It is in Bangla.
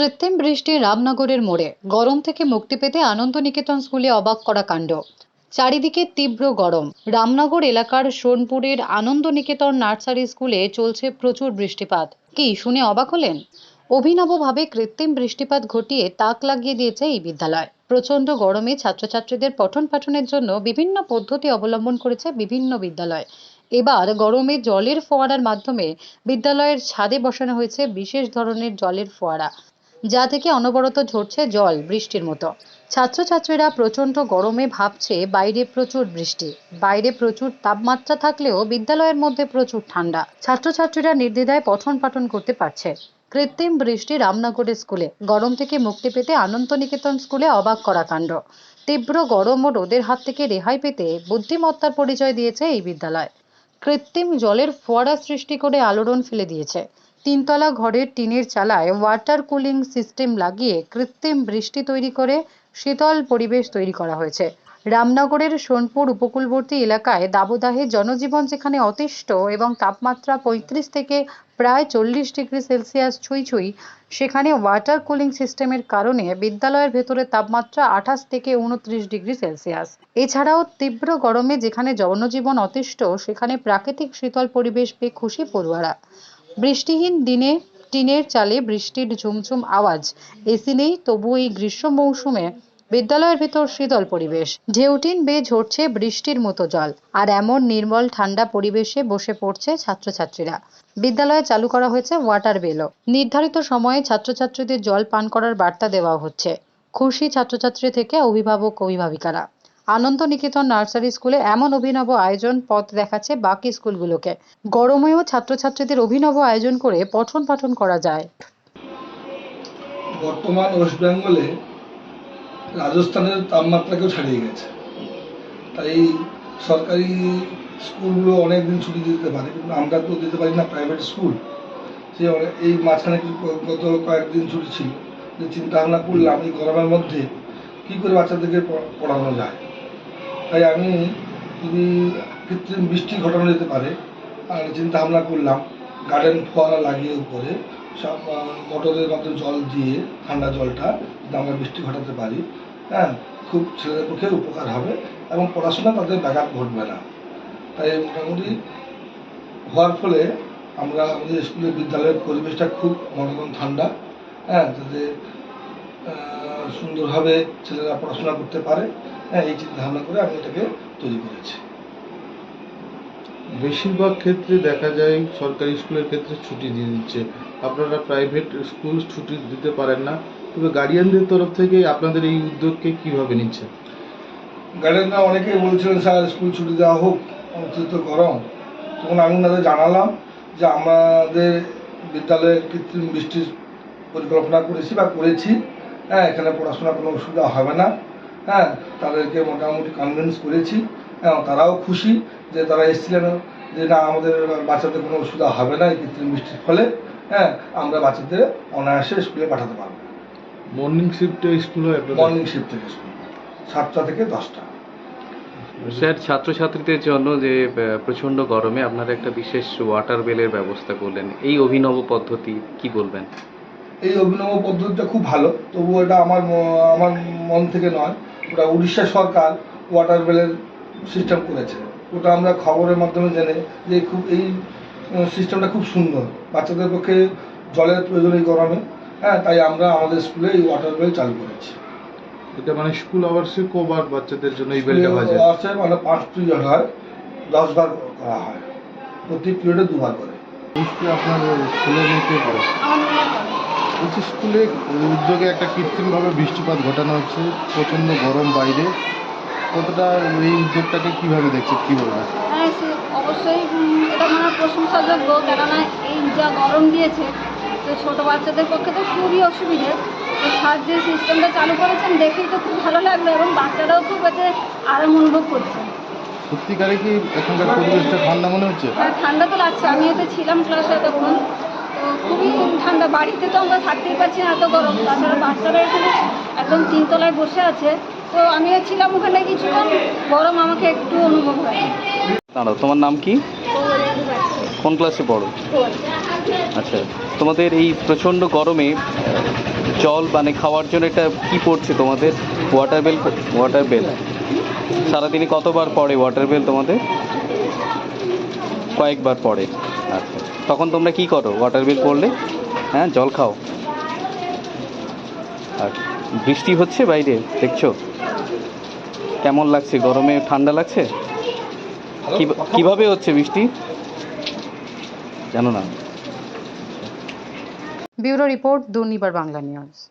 কৃত্রিম বৃষ্টি রামনগরের মোড়ে। গরম থেকে মুক্তি পেতে আনন্দ নিকেতন স্কুলে অবাক করা কাণ্ড। চারিদিকে তীব্র গরম। রামনগর এলাকার সোনপুরের আনন্দ নিকেতন নার্সারি স্কুলে চলছে প্রচুর বৃষ্টিপাত। কি, শুনে অবাক হলেন? অভিনবভাবে কৃত্রিম বৃষ্টিপাত ঘটিয়ে তাক লাগিয়ে দিয়েছে এই বিদ্যালয়। প্রচণ্ড গরমে ছাত্রছাত্রীদের পঠন পাঠনের জন্য বিভিন্ন পদ্ধতি অবলম্বন করেছে বিভিন্ন বিদ্যালয়। এবার গরমে জলের ফোয়ারার মাধ্যমে বিদ্যালয়ের ছাদে বসানো হয়েছে বিশেষ ধরনের জলের ফোয়ারা। যা থেকে অনবরত ঝরছে জল বৃষ্টির মতো। ছাত্রছাত্রীরা প্রচণ্ড গরমে ভাবছে বাইরে প্রচুর বৃষ্টি। বাইরে প্রচুর তাপমাত্রা থাকলেও বিদ্যালয়ের মধ্যে প্রচুর ঠান্ডা। ছাত্রছাত্রীরা নির্দ্বিধায় পঠন পাঠন করতে পারছে। কৃত্রিম বৃষ্টি রামনগরের স্কুলে। গরম থেকে মুক্তি পেতে আনন্দ নিকেতন স্কুলে অবাক করা কাণ্ড। তীব্র গরম ও রোদের হাত থেকে রেহাই পেতে বুদ্ধিমত্তার পরিচয় দিয়েছে এই বিদ্যালয়। কৃত্রিম জলের ফোয়ারা সৃষ্টি করে আলোড়ন ফেলে দিয়েছে। তিনতলা ঘরের টিনের চালায় ওয়াটার কুলিং সিস্টেম লাগিয়ে কৃত্রিম বৃষ্টি তৈরি করে শীতল পরিবেশ তৈরি করা হয়েছে। রামনগরের সোনপুর উপকূলবর্তী এলাকায় দাবদাহে জনজীবন যেখানে অতিষ্ঠ এবং তাপমাত্রা পঁয়ত্রিশ থেকে প্রায় চল্লিশ ডিগ্রি সেলসিয়াস ছুঁই ছুঁই, সেখানে ওয়াটার কুলিং সিস্টেমের কারণে বিদ্যালয়ের ভেতরে তাপমাত্রা আঠাশ থেকে উনত্রিশ ডিগ্রি সেলসিয়াস। এছাড়াও তীব্র গরমে যেখানে জনজীবন অতিষ্ঠ, সেখানে প্রাকৃতিক শীতল পরিবেশ পেয়ে খুশি পড়ুয়ারা। বৃষ্টিহীন দিনে, টিনের চালে বৃষ্টির ঝুমঝুম আওয়াজ। এসি নেই তবু এই গ্রীষ্ম মৌসুমে বিদ্যালয়ের ভেতর শীতল পরিবেশ। ঢেউটিন বেয়ে ঝরছে বৃষ্টির মতো জল, আর এমন নির্মল ঠান্ডা পরিবেশে বসে পড়ছে ছাত্রছাত্রীরা। বিদ্যালয়ে চালু করা হয়েছে ওয়াটার বেলও নির্ধারিত সময়ে ছাত্রছাত্রীদের জল পান করার বার্তা দেওয়া হচ্ছে। খুশি ছাত্রছাত্রী থেকে অভিভাবক, অভিভাবিকারা। আনন্দ নিকেতন নার্সারি স্কুলে এমন অভিনব আয়োজন পথ দেখাচ্ছে বাকি স্কুলগুলোকে। গরমেও ছাত্রছাত্রীদের অভিনব আয়োজন করে পঠন পাঠন করা যায়। বর্তমান ওয়েস্ট বেঙ্গলে রাজস্থানের তাপমাত্রাকেও ছাড়িয়ে গেছে। তাই সরকারি স্কুলগুলো অনেক দিন ছুটি দিতে পারে, কিন্তু আমরা তো দিতে পারি না প্রাইভেট স্কুল। সে এই মাঝখানে গত কয়েকদিন ছুটি ছিল, যে চিন্তা ভাবনা করলাম এই গরমের মধ্যে কী করে বাচ্চাদেরকে পড়ানো যায়। তাই আমি যদি কৃত্রিম বৃষ্টি ঘটানো যেতে পারে, আর চিন্তা ভাবনা করলাম গার্ডেন ফোয়ারা লাগিয়ে উপরে, সব মোটরের মাধ্যমে জল দিয়ে ঠান্ডা জলটা যদি আমরা বৃষ্টি ঘটাতে পারি হ্যাঁ খুব ছেলেদের পক্ষে উপকার হবে এবং পড়াশোনা তাদের ব্যাঘাত ঘটবে না। তাই মোটামুটি হওয়ার ফলে আমরা আমাদের স্কুলের বিদ্যালয়ের পরিবেশটা খুব মনোরম ঠান্ডা হ্যাঁ যাতে সুন্দরভাবে ছেলেরা পড়াশোনা করতে পারে। এই চিন্তা ভাবনা করে আমি এটাকে তৈরি করেছি। বেশিরভাগ ক্ষেত্রে দেখা যায় সরকারি স্কুলের ক্ষেত্রে ছুটি দিয়ে দিচ্ছে। আপনারা প্রাইভেট স্কুল ছুটি দিতে পারেন না। তবে গার্ডিয়ানদের তরফ থেকে আপনাদের এই উদ্যোগকে কীভাবে নিচ্ছে? গার্ডেনরা অনেকেই বলছিলেন স্যার স্কুল ছুটি দেওয়া হোক অতিরিক্ত গরম। তখন আমি ওনাদের জানালাম যে আমাদের বিদ্যালয়ে কৃত্রিম বৃষ্টির পরিকল্পনা করেছি বা করেছি। হ্যাঁ এখানে পড়াশোনার কোনো অসুবিধা হবে না। হ্যাঁ তাদেরকে মোটামুটি কনভিন্স করেছি হ্যাঁ তারাও খুশি যে তারা এসেছিলেন যে না আমাদের বাচ্চাদের কোনো অসুবিধা হবে না এই কৃত্রিম বৃষ্টির ফলে হ্যাঁ আমরা বাচ্চাদের অনায়াসে স্কুলে পাঠাতে পারব। মর্নিং শিফটে স্কুল হয় মর্নিং শিফট থেকে স্কুল সাতটা থেকে দশটা। স্যার ছাত্রছাত্রীদের জন্য যে আহ, প্রচণ্ড গরমে আপনারা একটা বিশেষ ওয়াটার বেলের ব্যবস্থা করলেন এই অভিনব পদ্ধতি কি বলবেন? এই অভিনব পদ্ধতিটা খুব ভালো তবু এটা আমার ম- আমার মন থেকে নয়। ওটা উড়িষ্যা সরকার ওয়াটার বেলের সিস্টেম করেছে। ওটা আমরা খবরের মাধ্যমে জেনে যে খুব এই সিস্টেমটা খুব সুন্দর। বাচ্চাদের পক্ষে জলের প্রয়োজন এই গরমে। হ্যাঁ তাই আমরা আমাদের স্কুলে এই ওয়াটার বেল চালু করেছি। এটা মানে স্কুল আওয়ার্সে কবার বাচ্চাদের জন্য এই বেলটা বাজে আছে মানে পাঁচ পিরিয়ড হয় দশ বার করা হয়। প্রতি পিরিয়ডে দুবার করে। আপনার ছেলে মেয়ে কে পড়ে বলছি স্কুলে উদ্যোগে একটা কৃত্রিমভাবে বৃষ্টিপাত ঘটানো হচ্ছে প্রচণ্ড গরম বাইরে। কতটা এই উদ্যোগটাকে কীভাবে দেখছে কি বলবেন? হ্যাঁ সে অবশ্যই এটা মানে প্রশংসাযোগ্য কেননা এই যা গরম দিয়েছে তো ছোটো বাচ্চাদের পক্ষে তো খুবই অসুবিধে। তো সার যে সিস্টেমটা চালু করেছেন দেখেই তো খুব ভালো লাগল এবং বাচ্চারাও খুব এতে আরাম অনুভব করছে। সত্যিকারে কি এখানকার পরিবেশটা ঠান্ডা মনে হচ্ছে? হ্যাঁ ঠান্ডা তো লাগছে আমি এতে ছিলাম ক্লাসে তখন। খুবই ঠান্ডা। বাড়িতে তো আমরা থাকতেই পারছি না এত গরম। তাছাড়া বাচ্চারা এখানে একদম তিনতলায় বসে আছে। তো আমিও ছিলাম ওখানে কিছুক্ষণ। গরম আমাকে একটু অনুভব হয় তোমার নাম কি? কোন ক্লাসে পড়ো? আচ্ছা তোমাদের এই প্রচণ্ড গরমে জল মানে খাওয়ার জন্য এটা কি পড়ছে তোমাদের? ওয়াটার বেল ওয়াটার বেল সারাদিনে কতবার পড়ে ওয়াটার বেল তোমাদের? কয়েকবার পড়ে। আচ্ছা। তখন তোমরা কি করো? ওয়াটার বিল পড়লে হ্যাঁ জল খাও। আর বৃষ্টি হচ্ছে বাইরে দেখছ? কেমন লাগছে? গরমে ঠান্ডা লাগছে? কি- কীভাবে হচ্ছে বৃষ্টি? জানো না। Bureau report Durnibar Bangla news.